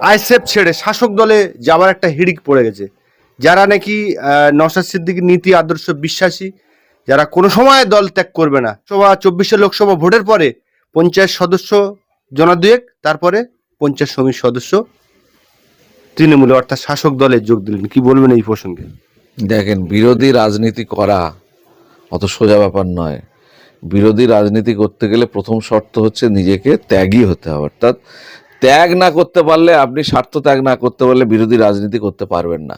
আইসেফ ছেড়ে শাসক দলে যাওয়ার একটা হিড়িক পড়ে গেছে। যারা নাকি নওশাদ সিদ্দিকীর নীতি, আদর্শ বিশ্বাসী, যারা কোনো সময় দল ত্যাগ করবে না। সভা চব্বিশে লোকসভা ভোটের পরে পঞ্চায়েত সদস্য জনা দুয়েক তারপরে পঞ্চায়েত সমিতির সদস্য তৃণমূলে, অর্থাৎ শাসক দলে যোগ দিলেন। কি বলবেন এই প্রসঙ্গে? দেখেন, বিরোধী রাজনীতি করা অত সোজা ব্যাপার নয়। বিরোধী রাজনীতি করতে গেলে প্রথম শর্ত হচ্ছে নিজেকে ত্যাগী হতে হবে। অর্থাৎ ত্যাগ না করতে পারলে আপনি স্বার্থ ত্যাগ না করতে পারলে বিরোধী রাজনীতি করতে পারবেন না।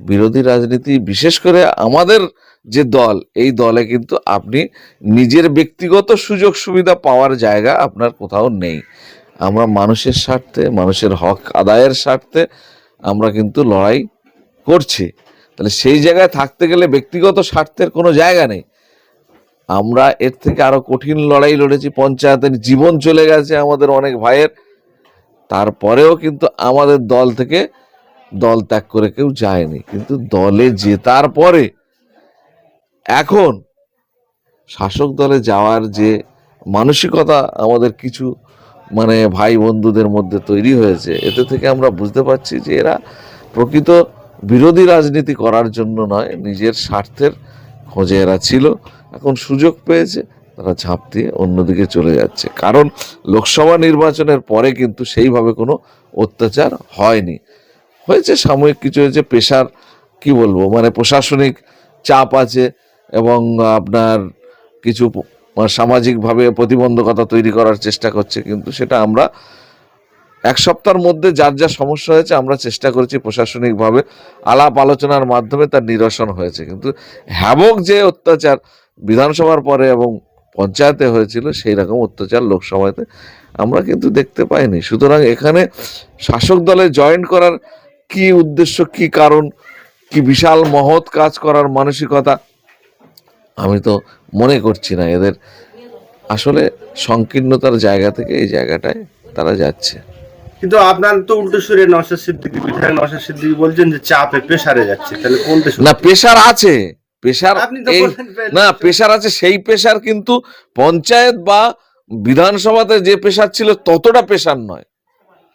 বিরোধী রাজনীতি বিশেষ করে আমাদের যে দল, এই দলে কিন্তু আপনি নিজের ব্যক্তিগত সুযোগ সুবিধা পাওয়ার জায়গা আপনার কোথাও নেই। আমরা মানুষের স্বার্থে, মানুষের হক আদায়ের স্বার্থে আমরা কিন্তু লড়াই করছি। তাহলে সেই জায়গায় থাকতে গেলে ব্যক্তিগত স্বার্থের কোনো জায়গা নেই। আমরা এর থেকে আরও কঠিন লড়াই লড়েছি, পঞ্চায়েতের জীবন চলে গেছে আমাদের অনেক ভাইয়ের। তারপরেও কিন্তু আমাদের দল থেকে দল ত্যাগ করে কেউ যায়নি। কিন্তু দলে জেতার পরে এখন শাসক দলে যাওয়ার যে মানসিকতা আমাদের কিছু মানে ভাই বন্ধুদের মধ্যে তৈরি হয়েছে, এতে থেকে আমরা বুঝতে পারছি যে এরা প্রকৃত বিরোধী রাজনীতি করার জন্য নয়, নিজের স্বার্থের খোঁজে এরা ছিল। এখন সুযোগ পেয়েছে তারা ঝাঁপ দিয়ে অন্যদিকে চলে যাচ্ছে। কারণ লোকসভা নির্বাচনের পরে কিন্তু সেইভাবে কোনো অত্যাচার হয়নি। হয়েছে সাময়িক কিছু হয়েছে পেশার, কি বলব মানে প্রশাসনিক চাপ আছে এবং আপনার কিছু মানে সামাজিকভাবে প্রতিবন্ধকতা তৈরি করার চেষ্টা করছে, কিন্তু সেটা আমরা এক সপ্তাহের মধ্যে যার যা সমস্যা হয়েছে আমরা চেষ্টা করেছি প্রশাসনিকভাবে আলাপ আলোচনার মাধ্যমে তার নিরসন হয়েছে। কিন্তু হ্যাবক যে অত্যাচার বিধানসভার পরে এবং পঞ্চায়েতে হয়েছিল সেই রকম অত্যাচার লোকসভাতে আমরা কিন্তু দেখতে পাইনি। সুতরাং এখানে শাসক দলে জয়েন করার কি উদ্দেশ্য কি কারণ কি বিশাল মহৎ কাজ করার মানসিকতা আমি তো মনে করছি না। এদের আসলে সংকীর্ণতার জায়গা থেকে এই জায়গাটায় তারা যাচ্ছে। কিন্তু আপনার তো উল্টো সুরে নওশাদ সিদ্দিকী বিধায়ক নওশাদ সিদ্দিকী বলছেন যে চাপে প্রেসারে যাচ্ছে। তাহলে কোনটা না পেশার আছে। পেশার না পেশার আছে সেই পেশার কিন্তু পঞ্চায়েত বা বিধানসভাতে যে পেশার ছিল ততটা পেশার নয়।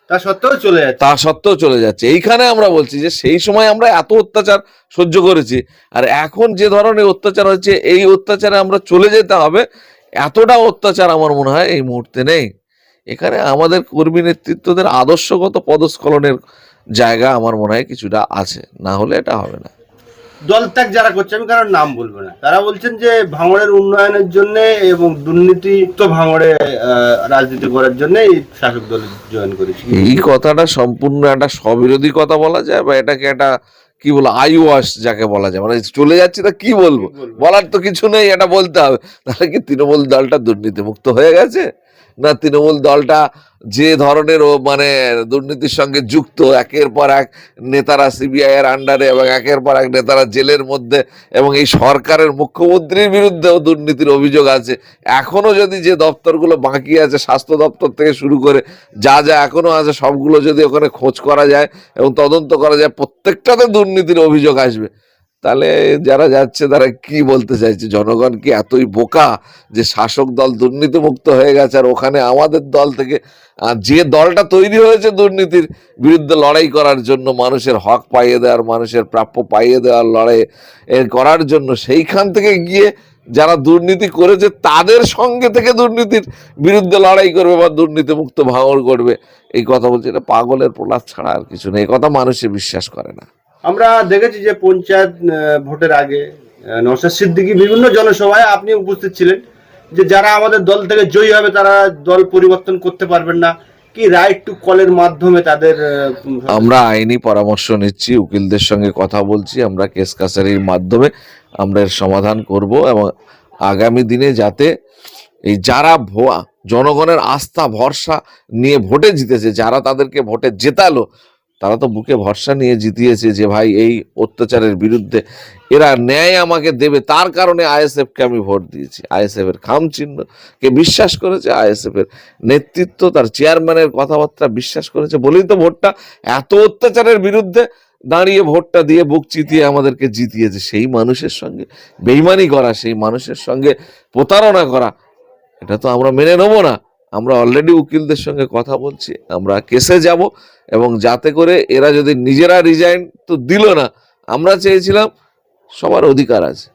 তা সত্ত্বেও চলে যাচ্ছে। তা সত্ত্বেও চলে যাচ্ছে। এইখানে আমরা বলছি যে সেই সময় আমরা এত অত্যাচার সহ্য করেছি আর এখন যে ধরনের অত্যাচার হচ্ছে এই অত্যাচারে আমরা চলে যেতে হবে। এতটা অত্যাচার আমার মনে হয় এই মুহূর্তে নেই। এখানে আমাদের কর্মী নেতৃত্বদের আদর্শগত পদস্খলনের জায়গা আমার মনে হয় কিছুটা আছে। না হলে এটা হবে না। দল ত্যাগ যারা করছে আমি কারোর নাম বলব না। তারা বলছেন যে ভাঙড়ের উন্নয়নের জন্য এবং দুর্নীতি তো ভাঙড়ে রাজনীতি করার জন্য এই শাসক দল জয়েন করেছি। এই কথাটা সম্পূর্ণ একটা স্ববিরোধী কথা বলা যায় বা এটাকে একটা কি বলো আই ওয়াশ যাকে বলা যায়। মানে চলে যাচ্ছে তা কি বলব? বলার তো কিছু নেই এটা বলতে হবে। তাহলে কি তৃণমূল দলটা দুর্নীতিমুক্ত হয়ে গেছে? না তৃণমূল দলটা যে ধরনের ও মানে দুর্নীতির সঙ্গে যুক্ত, একের পর এক নেতারা সিবিআই এর আন্ডারে এবং একের পর এক নেতারা জেলের মধ্যে এবং এই সরকারের মুখ্যমন্ত্রীর বিরুদ্ধেও দুর্নীতির অভিযোগ আছে। এখনও যদি যে দপ্তরগুলো বাকি আছে, স্বাস্থ্য দপ্তর থেকে শুরু করে যা যা এখনও আছে, সবগুলো যদি ওখানে খোঁজ করা যায় এবং তদন্ত করা যায়, প্রত্যেকটাতে দুর্নীতির অভিযোগ আসবে। তাহলে যারা যাচ্ছে, তারা কি বলতে চাইছে? জনগণ কি এতই বোকা যে শাসক দল দুর্নীতিমুক্ত হয়ে গেছে? আর ওখানে আমাদের দল থেকে যে দলটা তৈরি হয়েছে দুর্নীতির বিরুদ্ধে লড়াই করার জন্য, মানুষের হক পাইয়ে দেওয়ার, মানুষের প্রাপ্য পাইয়ে দেওয়ার লড়াই করার জন্য, সেইখান থেকে গিয়ে যারা দুর্নীতি করেছে, তাদের সঙ্গে থেকে দুর্নীতির বিরুদ্ধে লড়াই করবে বা দুর্নীতিমুক্ত ভাঙর করবে এই কথা বলছে, এটা পাগলের প্রলাপ ছাড়া আর কিছু নেই। কথা মানুষে বিশ্বাস করে না। আমরা দেখেছি যে পঞ্চায়েত ভোটের আগে নওশাদ সিদ্দিকী বিভিন্ন জনসভায় আপনি উপস্থিত ছিলেন যে যারা আমাদের দল থেকে জয়ী হবে, তারা দল পরিবর্তন করতে পারবেন না। কি রাইট টু কলের মাধ্যমে তাদের আমরা আইনি পরামর্শ নিচ্ছি, উকিলদের সঙ্গে কথা বলছি, আমরা কেস কাছারির মাধ্যমে আমরা এর সমাধান করব এবং আগামী দিনে যাতে এই যারা ভো- জনগণের আস্থা, ভরসা নিয়ে ভোটে জিতেছে, যারা তাদেরকে ভোটে জেতালো তারা তো বুকে ভরসা নিয়ে জিতিয়েছে যে ভাই এই অত্যাচারের বিরুদ্ধে এরা ন্যায় আমাকে দেবে। তার কারণে আইএসএফকে আমি ভোট দিয়েছি। আইএসএফ এর খাম চিহ্নকে বিশ্বাস করেছে আইএসএফ এর নেতৃত্ব, তার চেয়ারম্যানের কথাবার্তা বিশ্বাস করেছে। বলেই তো ভোটটা। এত অত্যাচারের বিরুদ্ধে দাঁড়িয়ে ভোটটা দিয়ে বুক চিতিয়ে আমাদেরকে জিতিয়েছে। সেই মানুষের সঙ্গে, বেইমানি করা, সেই মানুষের সঙ্গে প্রতারণা করা, এটা তো আমরা মেনে নেব না। আমরা অলরেডি উকিলদের সঙ্গে কথা বলছি, আমরা কেসে যাব এবং যাতে করে এরা যদি নিজেরা রিজাইন তো দিল না, আমরা চেয়েছিলাম সবার অধিকার আছে।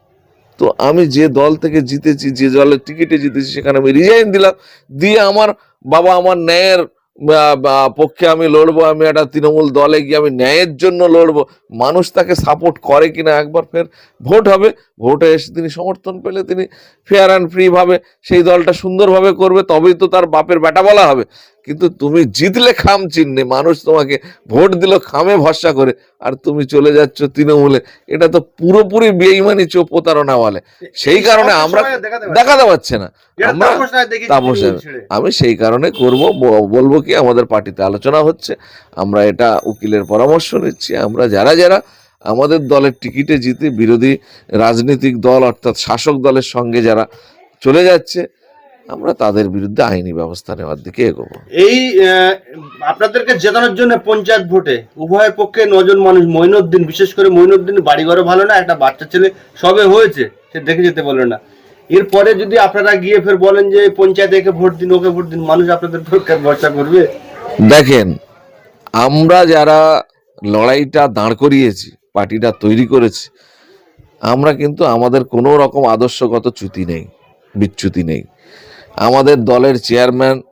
তো আমি যে দল থেকে জিতেছি, যে দলের টিকিটে জিতেছি, সেখানে আমি রিজাইন দিলাম, দিয়ে আমার বাবা আমার ন্যায়ের পক্ষে আমি লড়বো, আমি একটা তৃণমূল দলে গিয়ে আমি ন্যায়ের জন্য লড়বো, মানুষ তাকে সাপোর্ট করে কিনা একবার ফের ভোট হবে। ভোটে এসে তিনি সমর্থন পেলে তিনি ফেয়ার অ্যান্ড ফ্রিভাবে সেই দলটা সুন্দরভাবে করবে, তবেই তো তার বাপের বেটা বলা হবে। কিন্তু তুমি জিতলে খাম চিহ্নে মানুষ তোমাকে ভোট দিল খামে ভরসা করে আর তুমি চলে যাচ্ছ তৃণমূলে। এটা তো পুরোপুরি বেইমানি চো প্রতারণা বলে। সেই কারণে আমরা দেখাতে পারছে। না। আমরা তাপস আমি সেই কারণে করব বলব কি আমাদের পার্টিতে আলোচনা হচ্ছে। আমরা এটা উকিলের পরামর্শ নিচ্ছি। আমরা যারা যারা আমাদের দলের টিকিটে জিতে বিরোধী রাজনৈতিক দল অর্থাৎ শাসক দলের সঙ্গে যারা চলে যাচ্ছে আমরা তাদের বিরুদ্ধে আইনি ব্যবস্থা নেওয়ার দিকে এগোবো। এই আপনাদেরকে জেতানোর জন্য পঞ্চায়েত ভোটে উভয়ের পক্ষে নজন মানুষ মইনুদ্দিন বিশেষ করে মইনুদ্দিন বাড়ি ঘরে ভালো না একটা বাচ্চা ছেলে সবে হয়েছে সে দেখে যেতে বলে না। এরপরে যদি আপনারা গিয়ে ফের বলেন যে পঞ্চায়েতে একে ভোট দিন ওকে ভোট দিন মানুষ আপনাদের পক্ষে ভরসা করবে? দেখেন আমরা যারা লড়াইটা দাঁড় করিয়েছি পার্টিটা তৈরি করেছি আমরা কিন্তু আমাদের কোনো রকম আদর্শগত চ্যুতি নেই বিচ্যুতি নেই। আমাদের দলের চেয়ারম্যান,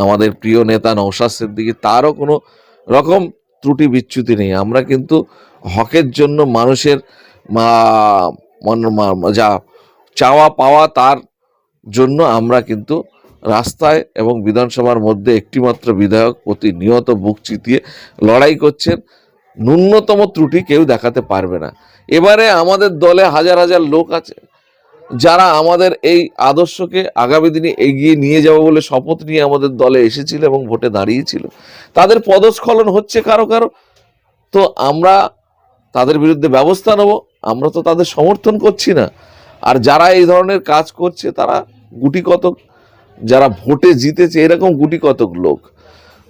আমাদের প্রিয় নেতা নৌশাদ সিদ্দিকী, তারও কোনো রকম ত্রুটি বিচ্যুতি নেই। আমরা কিন্তু হকের জন্য মানুষের মন- যা চাওয়া পাওয়া তার জন্য আমরা কিন্তু রাস্তায় এবং বিধানসভার মধ্যে একটিমাত্র বিধায়ক প্রতিনিয়ত বুক চিতিয়ে লড়াই করছেন। ন্যূনতম ত্রুটি কেউ দেখাতে পারবে না। এবারে আমাদের দলে হাজার হাজার লোক আছে। যারা আমাদের এই আদর্শকে আগামী দিনে এগিয়ে নিয়ে যাব বলে শপথ নিয়ে আমাদের দলে এসেছিল এবং ভোটে দাঁড়িয়েছিল, তাদের পদস্খলন হচ্ছে কারও কারও। তো আমরা তাদের বিরুদ্ধে ব্যবস্থা নেব, আমরা তো তাদের সমর্থন করছি না। আর যারা এই ধরনের কাজ করছে, তারা গুটি কতক যারা ভোটে জিতেছে, এরকম গুটি কতক লোক।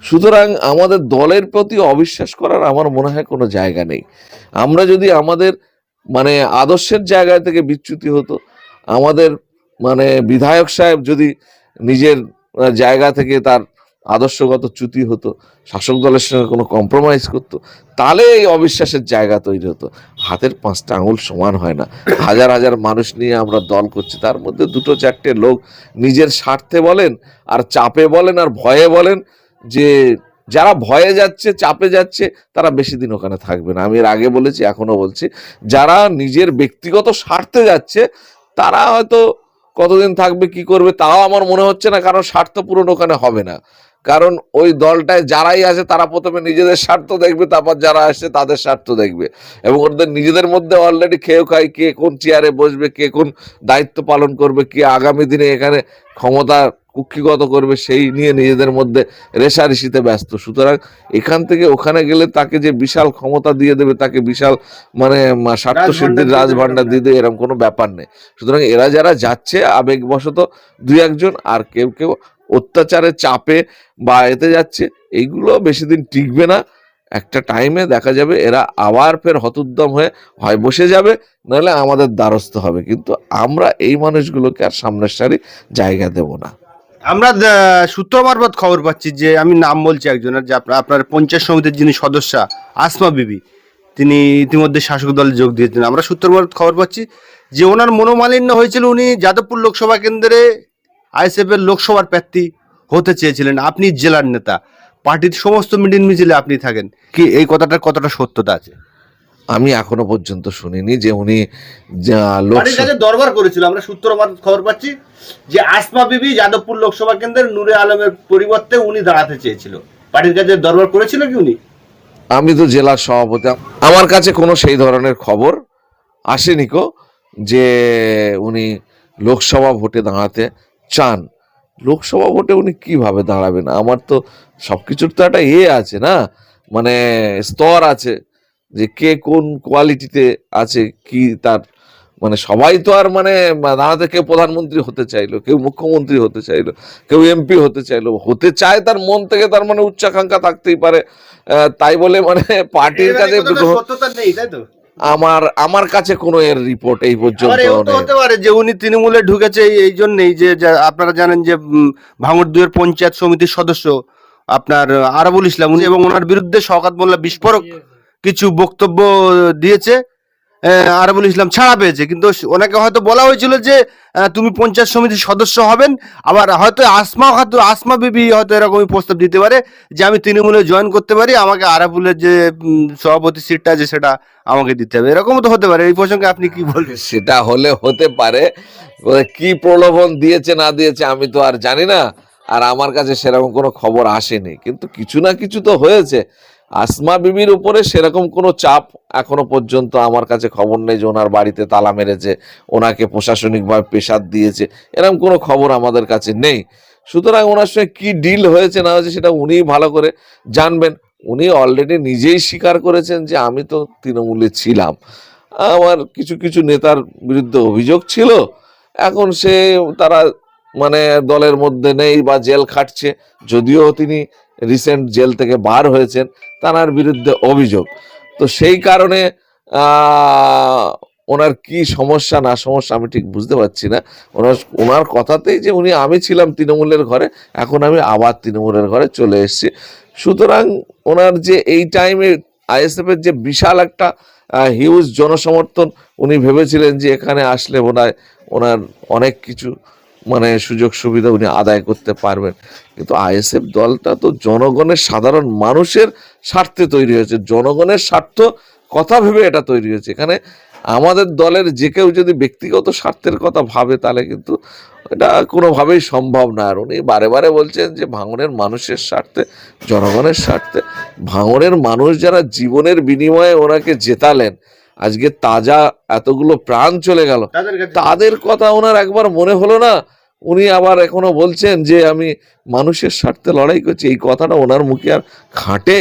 সুতরাং আমাদের দলের প্রতি অবিশ্বাস করার আমার মনে হয় কোনো জায়গা নেই। আমরা যদি আমাদের মানে আদর্শের জায়গা থেকে বিচ্যুতি হতো আমাদের মানে বিধায়ক সাহেব যদি নিজের জায়গা থেকে তার আদর্শগত চ্যুতি হতো, শাসক দলের সঙ্গে কোনো কম্প্রোমাইজ করতো, তাহলে এই অবিশ্বাসের জায়গা তৈরি হতো। হাতের পাঁচটা আঙুল সমান হয় না। হাজার হাজার মানুষ নিয়ে আমরা দল করছি, তার মধ্যে দুটো চারটে লোক নিজের স্বার্থে বলেন, আর চাপে বলেন, আর ভয়ে বলেন যে যারা ভয়ে যাচ্ছে, চাপে যাচ্ছে, তারা বেশি দিন ওখানে থাকবে না। আমি এর আগে বলেছি এখনও বলছি, যারা নিজের ব্যক্তিগত স্বার্থে যাচ্ছে তারা হয়তো কতদিন থাকবে, কি করবে, তাও আমার মনে হচ্ছে না, কারণ স্বার্থ পূরণ ওখানে হবে না। কারণ ওই দলটায় যারাই আছে, তারা প্রথমে নিজেদের স্বার্থ দেখবে, তারপর যারা আসছে, তাদের স্বার্থ দেখবে। এবং ওদের নিজেদের মধ্যে অলরেডি খেয়েও খায়, কে কোন চেয়ারে বসবে, কে কোন দায়িত্ব পালন করবে, কে আগামী দিনে এখানে ক্ষমতা কুক্ষিগত করবে সেই নিয়ে নিজেদের মধ্যে রেশারেশিতে ব্যস্ত। সুতরাং এখান থেকে ওখানে গেলে তাকে যে বিশাল ক্ষমতা দিয়ে দেবে তাকে বিশাল মানে স্বার্থ সিদ্ধির রাজভাণ্ডার দিয়ে রাজভান্ডার দেবে। এরকম কোনো ব্যাপার নেই। সুতরাং এরা যারা যাচ্ছে আবেগবশত দুই একজন আর কেউ কেউ অত্যাচারের চাপে বা এতে যাচ্ছে এইগুলো বেশি দিন টিকবে না। একটা টাইমে দেখা যাবে এরা আবার ফের হতোদ্যম হয়ে হয় বসে যাবে নাহলে আমাদের দ্বারস্থ হবে। কিন্তু আমরা এই মানুষগুলোকে আর সামনের সারি জায়গা দেব না। আমরা সূত্র মারফত খবর পাচ্ছি যে, আমি নাম বলছি একজনের, যে আপনার পঞ্চায়েত সমিতির যিনি সদস্যা, আসমা বিবি, তিনি ইতিমধ্যে শাসক দলে যোগ দিয়েছেন। আমরা সূত্র মারফত খবর পাচ্ছি যে, ওনার মনোমালিন্য হয়েছিল উনি যাদবপুর লোকসভা কেন্দ্রে আইএসএফ এর লোকসভার প্রার্থী হতে চেয়েছিলেন। আপনি জেলার নেতা, পার্টির সমস্ত মিটিং মিছিলে আপনি থাকেন। কি এই কথাটার কতটা সত্যতা আছে? আমি এখনও পর্যন্ত শুনিনি যে উনি কাছে দরবার করেছিল আমরা সূত্র খবর পাচ্ছি যে আসমা বিবি যাদবপুর লোকসভা কেন্দ্রের নূরে আলমের পরিবর্তে উনি দাঁড়াতে চেয়েছিল। পার্টির কাছে দরবার করেছিল কি উনি? আমি তো জেলার সভাপতি আমার কাছে কোনো সেই ধরনের খবর আসেনি কো যে উনি লোকসভা ভোটে দাঁড়াতে চান। লোকসভা ভোটে উনি কীভাবে দাঁড়াবেন? আমার তো সব কিছুর তো একটা এ আছে না মানে স্তর আছে। যে কে কোন কোয়ালিটিতে আছে কি তার মানে সবাই তো আর মানে দাঁড়াতে কেউ প্রধানমন্ত্রী হতে চাইলো কেউ মুখ্যমন্ত্রী হতে চাইলো কেউ এমপি হতে চাইলো হতে চায় তার মন থেকে তার মানে উচ্চাকাঙ্ক্ষা থাকতেই পারে আহ, তাই বলে মানে পার্টির কাছে আমার আমার কাছে কোনো এর রিপোর্ট এই পর্যন্ত হতে পারে যে উনি তৃণমূলে ঢুকেছে এই- জন্যই যে আপনারা জানেন যে উম, ভাঙড় পঞ্চায়েত সমিতির সদস্য আপনার আরবুল ইসলাম উনি এবং ওনার বিরুদ্ধে শওকাত মোল্লা বিস্ফোরক কিছু বক্তব্য দিয়েছে আরবুল ইসলাম ছাড়া পেয়েছে। কিন্তু ওনাকে হয়তো বলা হয়েছিল যে তুমি পঞ্চায়েত সমিতির সদস্য হবেন, আবার হয়তো আসমা হয়তো আসমা বিবি হয়তো এরকমই প্রস্তাব দিতে পারে যে, আমি তৃণমূলে জয়েন করতে পারি, আমাকে আরাবুলের যে সভাপতি সিটটা আছে সেটা আমাকে দিতে হবে। এরকমও তো হতে পারে, এই প্রসঙ্গে আপনি কি বলবেন? সেটা হলে হতে পারে কি প্রলোভন দিয়েছে, না দিয়েছে, আমি তো আর জানি না, আর আমার কাছে সেরকম কোনো খবর আসেনি। কিন্তু কিছু না কিছু তো হয়েছে আসমা বিবির উপরে সেরকম কোনো চাপ এখনও পর্যন্ত আমার কাছে খবর নেই যে ওনার বাড়িতে তালা মেরেছে, ওনাকে প্রশাসনিকভাবে পেশাদ দিয়েছে এরকম কোনো খবর আমাদের কাছে নেই। সুতরাং ওনার সঙ্গে কি ডিল হয়েছে না হয়েছে সেটা উনিই ভালো করে জানবেন। উনি অলরেডি নিজেই স্বীকার করেছেন যে আমি তো তৃণমূলে ছিলাম। আমার কিছু কিছু নেতার বিরুদ্ধে অভিযোগ ছিল। এখন সে, তারা মানে দলের মধ্যে নেই বা জেল খাটছে, যদিও তিনি রিসেন্ট জেল থেকে বার হয়েছেন, তার বিরুদ্ধে অভিযোগ। তো সেই কারণে ওনার কি সমস্যা, না সমস্যা আমি ঠিক বুঝতে পারছি না। ওনার ওনার কথাতেই যে উনি, আমি ছিলাম তৃণমূলের ঘরে, এখন আমি আবার তৃণমূলের ঘরে চলে এসেছি। সুতরাং ওনার যে এই টাইমে আইএসএফ এর যে বিশাল একটা হিউজ জনসমর্থন, উনি ভেবেছিলেন যে এখানে আসলে ওনার ওনার অনেক কিছু মানে সুযোগ সুবিধা উনি আদায় করতে পারবেন। কিন্তু আইএসএফ দলটা তো জনগণের সাধারণ মানুষের স্বার্থে তৈরি হয়েছে। জনগণের স্বার্থ কথা ভেবে এটা তৈরি হয়েছে। এখানে আমাদের দলের যে কেউ যদি ব্যক্তিগত স্বার্থের কথা ভাবে তাহলে কিন্তু এটা কোনোভাবেই সম্ভব না। আর উনি বারে বারে বলছেন যে ভাঙনের মানুষের স্বার্থে জনগণের স্বার্থে ভাঙনের মানুষ যারা জীবনের বিনিময়ে ওনাকে জেতালেন আজকে তাজা এতগুলো প্রাণ চলে গেল। তাদের তাদের কথা ওনার একবার মনে হলো না উনি আবার এখনও বলছেন যে আমি মানুষের স্বার্থে লড়াই করছি। এই কথাটা ওনার মুখে আর খাটে।